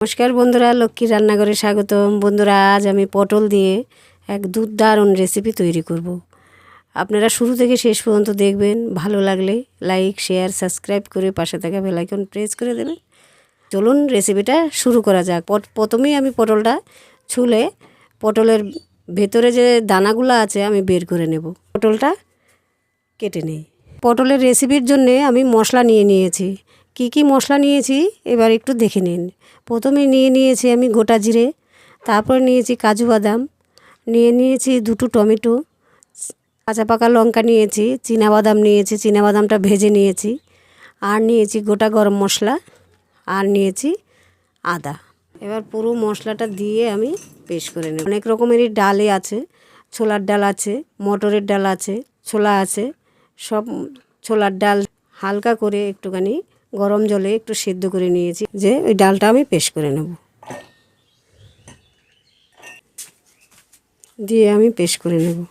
নমস্কার বন্ধুরা, লক্ষ্মীর রান্নাঘরে স্বাগতম। বন্ধুরা, আজ আমি পটল দিয়ে এক দুর্দারুণ রেসিপি তৈরি করব। আপনারা শুরু থেকে শেষ পর্যন্ত দেখবেন, ভালো লাগলে লাইক শেয়ার সাবস্ক্রাইব করে পাশে থাকা বেলাইকন প্রেস করে দেবেন। চলুন রেসিপিটা শুরু করা যাক। প্রথমেই আমি পটলটা ছুলে পটলের ভেতরে যে দানাগুলো আছে আমি বের করে নেব। পটলটা কেটে নেই। পটলের রেসিপির জন্যে আমি মশলা নিয়ে নিয়েছি। কি কি মশলা নিয়েছি? এবার একটু দেখে নিন। প্রথমে নিয়ে নিয়েছি আমি গোটা জিরে, তারপরে নিয়েছি কাজু বাদাম, নিয়ে নিয়েছি দুটো টমেটো, কাঁচা পাকা লঙ্কা নিয়েছি বাদাম নিয়েছি বাদামটা ভেজে নিয়েছি, আর নিয়েছি গোটা গরম মশলা, আর নিয়েছি আদা। এবার পুরো মশলাটা দিয়ে আমি পেস্ট করে নেব। অনেক রকমেরই ডালে আছে, ছোলার ডাল আছে, মটরের ডাল আছে, ছোলা আছে, সব ছোলার ডাল হালকা করে একটুখানি গরম জলে একটু সেদ্ধ করে নিয়েছি। যে ওই ডালটা আমি পেস্ট করে নেব। দিয়ে আমি পেস্ট করে নেব।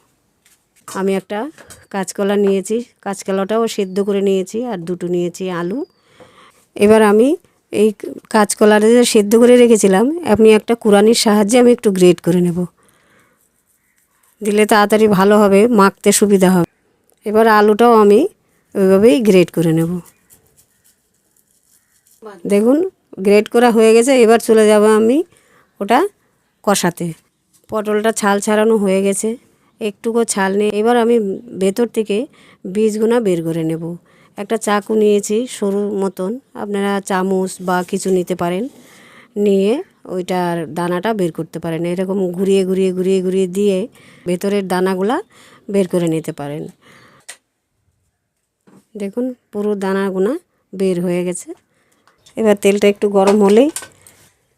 আমি একটা কাঁচকলা নিয়েছি। কাঁচকলাটাও সেদ্ধ করে নিয়েছি আর দুটো নিয়েছি আলু। এবার আমি এই কাঁচকলাটা যে সেদ্ধ করে রেখেছিলাম, আপনি একটা কুরানির সাহায্যে আমি একটু গ্রেট করে নেব। দিলে তাড়াতাড়ি ভালো হবে, মাখতে সুবিধা হবে। এবার আলুটাও আমি ওইভাবেই গ্রেট করে নেব। দেখুন গ্রেট করা হয়ে গেছে, এবার চলে যাব আমি ওটা কষাতে। পটলটা ছাল ছাড়ানো হয়ে গেছে, একটুকু ছাল নেই এবার আমি ভেতর থেকে বীজগুনা বের করে নেব। একটা চাকু নিয়েছি সরু মতন, আপনারা চামচ বা কিছু নিতে পারেন, নিয়ে ওইটার দানাটা বের করতে পারেন। এরকম ঘুরিয়ে ঘুরিয়ে ঘুরিয়ে ঘুরিয়ে দিয়ে ভেতরের দানাগুলা বের করে নিতে পারেন। দেখুন, পুরো দানাগুনা বের হয়ে গেছে। এবার তেলটা একটু গরম হলেই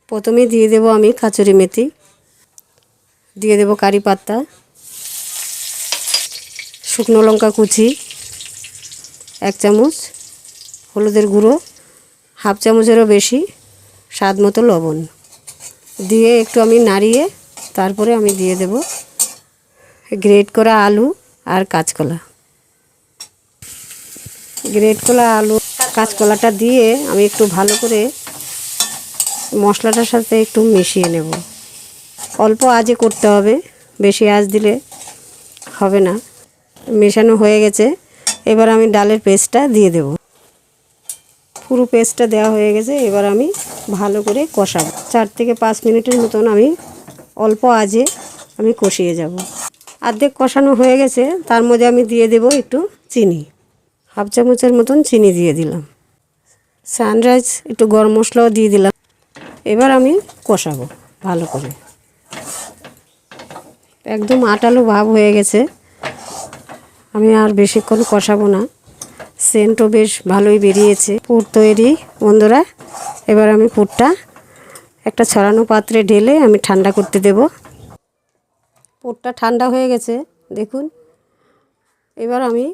প্রথমে দিয়ে দেব আমি কাচুরি মেথি। দিয়ে দেব কারি পাতা, শুকনো লঙ্কা কুচি, এক চামচ হলুদের গুঁড়ো, হাফ চামচেরও বেশি স্বাদ মতো লবণ। দিয়ে একটু আমি নাড়িয়ে তারপরে আমি দিয়ে দেব গ্রেট করা আলু আর কাঁচকলা। গ্রেট করা আলু কাঁচকলাটা দিয়ে আমি একটু ভালো করে মশলাটার সাথে একটু মিশিয়ে নেব। অল্প আজে করতে হবে, বেশি আজ দিলে হবে না। মেশানো হয়ে গেছে, এবার আমি ডালের পেস্টটা দিয়ে দেব। পুরো পেস্টটা দেওয়া হয়ে গেছে, এবার আমি ভালো করে কষাবো। চার থেকে পাঁচ মিনিটের মতন আমি অল্প আজে আমি কষিয়ে যাব। অর্ধেক কষানো হয়ে গেছে, তার মধ্যে আমি দিয়ে দেব একটু চিনি। হাফ চামচের মতন চিনি দিয়ে দিলাম। সানরাইজ একটু গরম মশলাও দিয়ে দিলাম। এবার আমি কষাবো ভালো করে। একদম আটালো ভাব হয়ে গেছে। আমি আর বেশিক্ষণ কষাবো না। সেন্টও বেশ ভালোই বেরিয়েছে। পুর তৈরি। বন্ধুরা, এবার আমি পুরটা একটা ছড়ানো পাত্রে ঢেলে আমি ঠান্ডা করতে দেব। পুরটা ঠান্ডা হয়ে গেছে, দেখুন। এবার আমি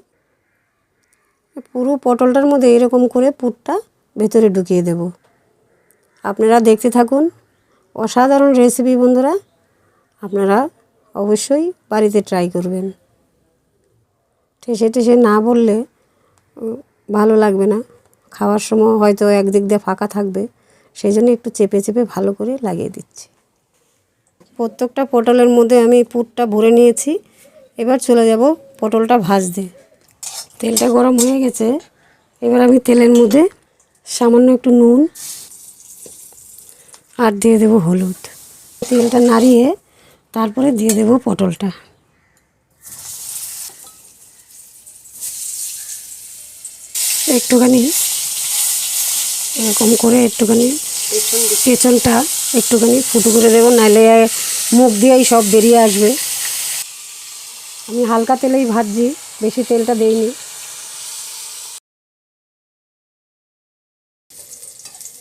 পুরো পটলটার মধ্যে এরকম করে পুরটা ভেতরে ঢুকিয়ে দেব। আপনারা দেখতে থাকুন। অসাধারণ রেসিপি বন্ধুরা। আপনারা অবশ্যই বাড়িতে ট্রাই করবেন। ঠেসে ঠেসে না বললে ভালো লাগবে না। খাওয়ার সময় হয়তো একদিক দিয়ে ফাঁকা থাকবে। সেই জন্য একটু চেপে চেপে ভালো করে লাগিয়ে দিচ্ছি। প্রত্যেকটা পটলের মধ্যে আমি পুরটা ভরে নিয়েছি। এবার চলে যাব পটলটা ভাজতে। তেলটা গরম হয়ে গেছে। এবার আমি তেলের মধ্যে সামান্য একটু নুন আর দিয়ে দেবো হলুদ। তেলটা নাড়িয়ে তারপরে দিয়ে দেবো পটলটা। একটুখানি এরকম করে একটুখানি পেছনটা একটুখানি ফুটো করে দেবো, নাহলে মুখ দিয়েই সব বেরিয়ে আসবে। আমি হালকা তেলেই ভাজছি, বেশি তেলটা দেইনি।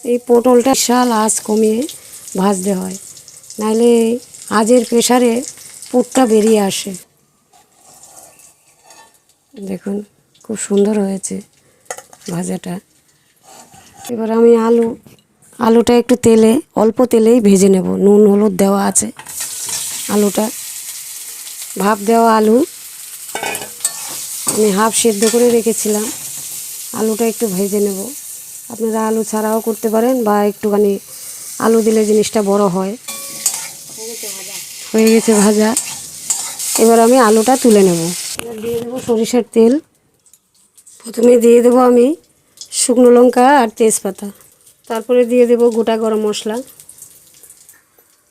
এই পটলটা বিশাল আঁচ কমিয়ে ভাজতে হয়। নাহলে আজের প্রেশারে পুরটা বেরিয়ে আসে। দেখুন, খুব সুন্দর হয়েছে ভাজাটা। এবার আমি আলু, আলুটা একটু তেলে, অল্প তেলেই ভেজে নেব। নুন, হলুদ দেওয়া আছে আলুটা। ভাপ দেওয়া আলু। আমি হাফ সেদ্ধ করে রেখেছিলাম। আলুটা একটু ভেজে নেব। আপনারা আলু ছাড়াও করতে পারেন বা একটুখানি আলু দিলে জিনিসটা বড় হয়। হয়ে গেছে ভাজা। এবার আমি আলুটা তুলে নেব। এবার দিয়ে দেবো সরিষার তেল। প্রথমে দিয়ে দেবো আমি শুকনো লঙ্কা আর তেজপাতা। তারপরে দিয়ে দেবো গোটা গরম মশলা।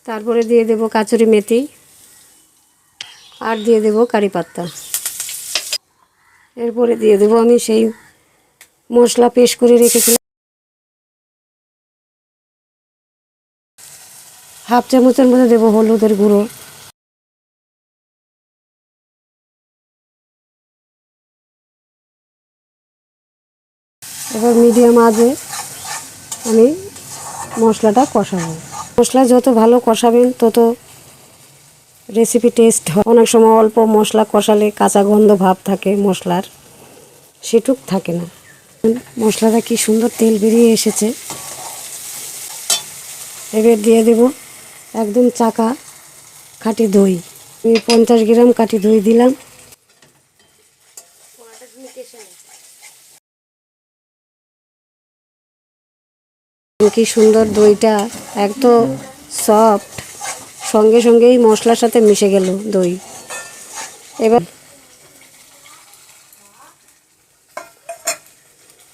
তারপরে দিয়ে দেবো কাচুরি মেথি। আর দিয়ে দেবো কারি পাত্তা এরপরে দিয়ে দেবো আমি সেই মশলা পেস্ট করে রেখেছিলাম। হাফ চামচের মধ্যে দেবো হলুদের গুঁড়ো। এবার মিডিয়াম আজে আমি মশলাটা কষাবো। মশলা যত ভালো কষাবেন, তত রেসিপি টেস্ট হয়। অনেক সময় অল্প মশলা কষালে কাঁচা গন্ধ ভাব থাকে মশলার, সেটুক থাকে না। মশলাটা কি সুন্দর তেল বেরিয়ে এসেছে। এবার দিয়ে দেব একদম চাকা খাঁটি দই। আমি পঞ্চাশ গ্রাম কাঠি দই দিলাম। কি সুন্দর দইটা একদম সফট সঙ্গে সঙ্গেই মশলার সাথে মিশে গেল দই। এবার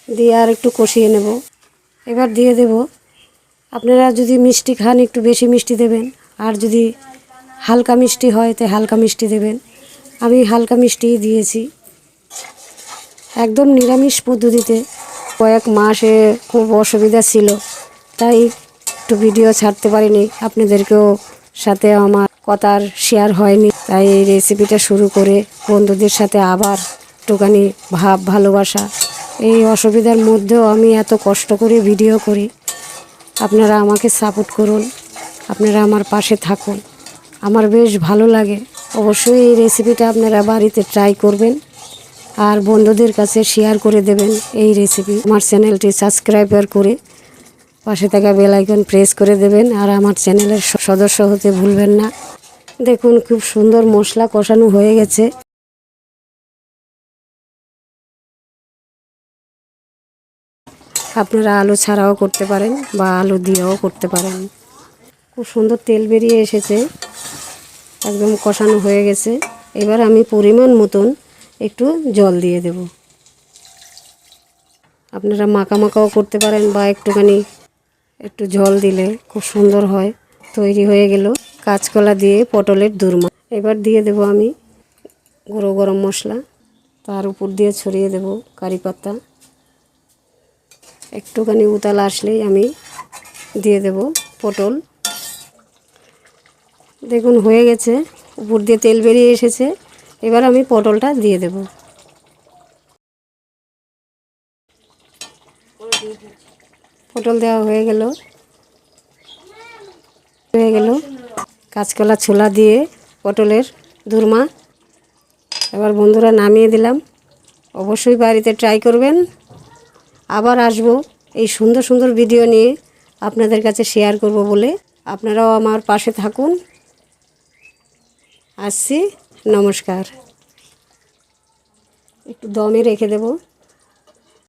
দিয়ে আর একটু কষিয়ে নেব। এবার দিয়ে দেব আপনারা যদি মিষ্টি খান, একটু বেশি মিষ্টি দেবেন। আর যদি হালকা মিষ্টি হয়, তো হালকা মিষ্টি দেবেন। আমি হালকা মিষ্টিই দিয়েছি। একদম নিরামিষ পদ্ধতিতে কয়েক মাসে খুব অসুবিধা ছিল। তাই একটু ভিডিও ছাড়তে পারিনি। আপনাদেরকেও সাথে আমার কথার শেয়ার হয়নি। তাই এই রেসিপিটা শুরু করে বন্ধুদের সাথে আবার একটুখানি ভাব, ভালোবাসা, এই অসুবিধার মধ্যেও আমি এত কষ্ট করে ভিডিও করি। আপনারা আমাকে সাপোর্ট করুন, আপনারা আমার পাশে থাকুন। আমার বেশ ভালো লাগে। অবশ্যই এই রেসিপিটা আপনারা বাড়িতে ট্রাই করবেন আর বন্ধুদের কাছে শেয়ার করে দেবেন এই রেসিপি আমার চ্যানেলটি সাবস্ক্রাইবার করে পাশে থাকা বেলাইকন প্রেস করে দেবেন আর আমার চ্যানেলের সদস্য হতে ভুলবেন না। দেখুন, খুব সুন্দর মশলা কষানো হয়ে গেছে। আপনারা আলু ছাড়াও করতে পারেন বা আলু দিয়েও করতে পারেন। খুব সুন্দর তেল বেরিয়ে এসেছে। একদম কষানো হয়ে গেছে। এবার আমি পরিমাণ মতন একটু জল দিয়ে দেব। আপনারা মাখা মাখাও করতে পারেন বা একটুখানি একটু জল দিলে খুব সুন্দর হয়। তৈরি হয়ে গেল কাঁচকলা দিয়ে পটলের দুর্মা। এবার দিয়ে দেব আমি গুঁড়ো গরম মশলা। তার উপর দিয়ে ছড়িয়ে দেব কারি পাতা। একটুখানি উতাল আসলেই আমি দিয়ে দেব পটল। দেখুন, হয়ে গেছে। উপর দিয়ে তেল বেরিয়ে এসেছে। এবার আমি পটলটা দিয়ে দেব। পটল দেওয়া হয়ে গেল। হয়ে গেল কাঁচকলা ছোলা দিয়ে পটলের দুর্মা। এবার বন্ধুরা নামিয়ে দিলাম। অবশ্যই বাড়িতে ট্রাই করবেন। আবার আসব। এই সুন্দর সুন্দর ভিডিও নিয়ে আপনাদের কাছে শেয়ার করব বলে আপনারাও আমার পাশে থাকুন। আসছি। নমস্কার। একটু দমে রেখে দেবো।